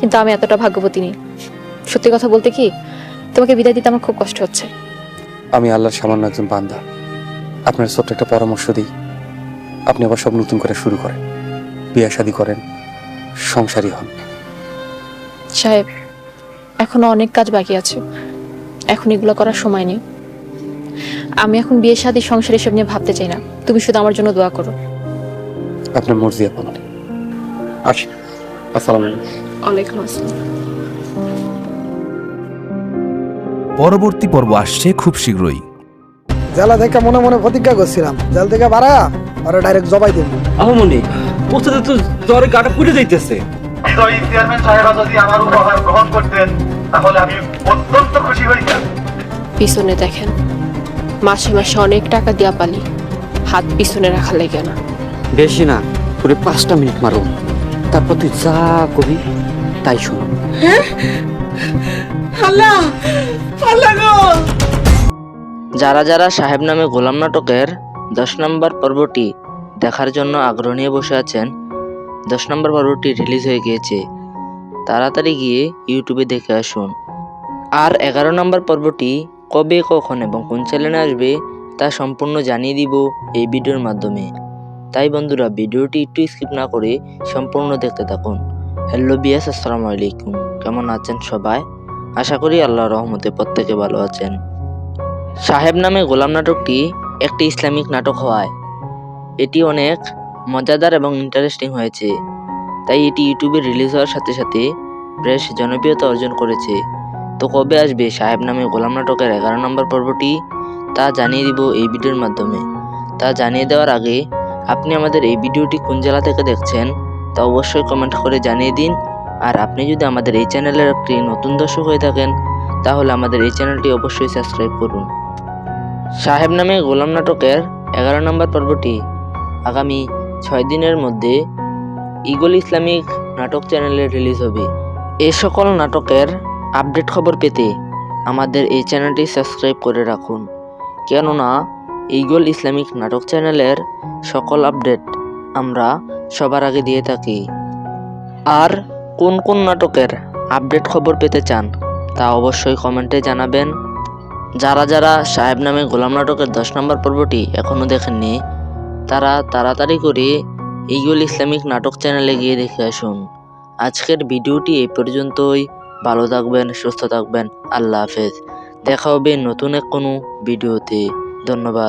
কিন্তু আমি এতটা ভাগ্যবতী নেই। সত্যি কথা বলতে কি তোমাকে বিদায় দিতে আমার খুব কষ্ট হচ্ছে। আমি আল্লাহর সামান্য একজন বান্দা। আপনার ছোট্ট একটা পরামর্শ দিই। আপনি আবার সব নতুন করে শুরু করেন। বিয়ে শাদী করেন। সংসারী হন। সাহেব এখনও অনেক কাজ বাকি আছে। এখন এগুলো করার সময় নেই। আমি এখন বিয়ে শাদী সংসার এসব নিয়ে ভাবতে চাই না। তুমি শুধু আমার জন্য দোয়া করো। আপনার মর্জি আপনার আসি। আসসালামু আলাইকুম। ওয়ালাইকুম আসসালাম পরবর্তী পর্ব আসছে খুব শীঘ্রই। জেলা থেকে মনে মনে প্রতিজ্ঞা করছিলাম। জেল থেকে বাড়া আর ডাইরেক্ট জবাই দেবো। আহমনি ওস্তাদ তো জ্বরে গাটা পুড়ে যাইতেছে। হৃদয় চেয়ারম্যান সাহেবা যদি আমার উপহার গ্রহণ করতেন তাহলে আমি অত্যন্ত খুশি হইতাম। পিছনে দেখেন মাসে মাসে অনেক টাকা দিয়া পালি হাত পিছনে রাখা লেগে না। বেশি না পুরো পাঁচটা মিনিট মারো তারপর তুই যা কবি তাই শোনো। যারা যারা সাহেব নামে গোলাম নাটকের দশ নম্বর পর্বটি দেখার জন্য আগ্রহ নিয়ে বসে আছেন দশ নম্বর পর্বটি রিলিজ হয়ে গিয়েছে তাড়াতাড়ি গিয়ে ইউটিউবে দেখে আসুন। আর এগারো নম্বর পর্বটি কবে কখন এবং কোন চ্যানেলে আসবে তা সম্পূর্ণ জানিয়ে দিব এই ভিডিওর মাধ্যমে। তাই বন্ধুরা ভিডিওটি একটু স্কিপ না করে সম্পূর্ণ দেখতে থাকুন। হ্যালো বিয়াস আসসালামু আলাইকুম। কেমন আছেন সবাই? আশা করি আল্লাহ রহমতে প্রত্যেকে ভালো আছেন। সাহেব নামে গোলাম নাটকটি একটি ইসলামিক নাটক হওয়ায় এটি অনেক মজাদার এবং ইন্টারেস্টিং হয়েছে। তাই এটি ইউটিউবে রিলিজ হওয়ার সাথে সাথে বেশ জনপ্রিয়তা অর্জন করেছে। তো কবে আসবে সাহেব নামে গোলাম নাটকের এগারো নম্বর পর্বটি তা জানিয়ে দিব এই ভিডিওর মাধ্যমে। তা জানিয়ে দেওয়ার আগে আপনি আমাদের এই ভিডিওটি কোন জেলা থেকে দেখছেন তা অবশ্যই কমেন্ট করে জানিয়ে দিন। আর আপনি যদি আমাদের এই চ্যানেলের একটি নতুন দর্শক হয়ে থাকেন, তাহলে আমাদের এই চ্যানেলটি অবশ্যই সাবস্ক্রাইব করুন। সাহেব নামে গোলাম নাটকের এগারো নম্বর পর্বটি আগামী ছয় দিনের মধ্যে ইগল ইসলামিক নাটক চ্যানেলে রিলিজ হবে। এ সকল নাটকের আপডেট খবর পেতে আমাদের এই চ্যানেলটি সাবস্ক্রাইব করে রাখুন। কেননা ইগল ইসলামিক নাটক চ্যানেলের সকল আপডেট আমরা সবার আগে দিয়ে থাকি। আর কোন কোন নাটকের আপডেট খবর পেতে চান তা অবশ্যই কমেন্টে জানাবেন। যারা যারা সাহেব নামে গোলাম নাটকের দশ নম্বর পর্বটি এখনও দেখেননি, তারা তাড়াতাড়ি করে ইগুল ইসলামিক নাটক চ্যানেলে গিয়ে দেখে আসুন। আজকের ভিডিওটি এই পর্যন্তই। ভালো থাকবেন, সুস্থ থাকবেন। আল্লাহ হাফেজ। দেখা হবে নতুন এক কোনো ভিডিওতে। ধন্যবাদ।